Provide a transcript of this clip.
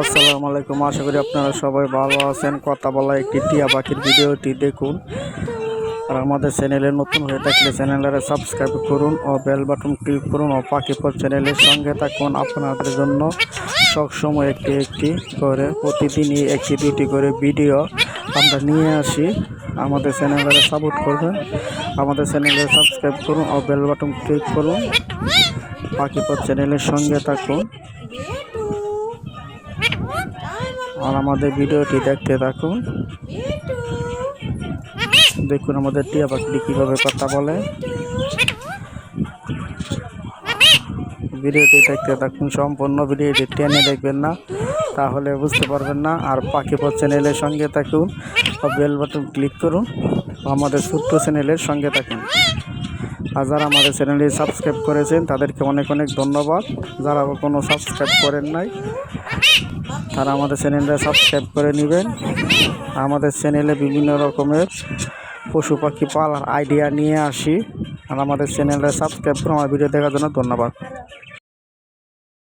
আসসালামু আলাইকুম, আশা করি আপনারা সবাই ভালো আছেন। কথা বলা একটি টিয়া পাখির ভিডিওটি দেখুন। আর আমাদের চ্যানেলে নতুন হয়ে থাকলে চ্যানেলের সাবস্ক্রাইব করুন ও বেল বাটন ক্লিক করুন ও পাখিপথ চ্যানেলের সঙ্গে থাকুন আপনাদের জন্য। সবসময় একটি একটি করে, প্রতিদিনই একটি দুটি করে ভিডিও আমরা নিয়ে আসি। আমাদের চ্যানেলের সাপোর্ট করবেন। আমাদের চ্যানেলে সাবস্ক্রাইব করুন ও বেল বাটন ক্লিক করুন। পাখিপথ চ্যানেলের সঙ্গে থাকুন। আর আমাদের ভিডিওটি দেখতে থাকুন। দেখুন আমাদের টিয়া পাখিটি কীভাবে কথা বলে। ভিডিওটি দেখতে থাকুন, সম্পূর্ণ ভিডিওটি টেনে দেখবেন না, তাহলে বুঝতে পারবেন না। আর পাখি পথ চ্যানেলের সঙ্গে থাকুন বেল বাটন ক্লিক করুন, আমাদের ছোট্ট চ্যানেলের সঙ্গে থাকুন। আর যারা আমাদের চ্যানেলটি সাবস্ক্রাইব করেছেন, তাদেরকে অনেক অনেক ধন্যবাদ। যারা কোনো সাবস্ক্রাইব করেন নাই, তারা আমাদের চ্যানেলটা সাবস্ক্রাইব করে নেবেন। আমাদের চ্যানেলে বিভিন্ন রকমের পশু পাখি পালার আইডিয়া নিয়ে আসি। আর আমাদের চ্যানেলটা সাবস্ক্রাইব করে আমার ভিডিও দেখার জন্য ধন্যবাদ।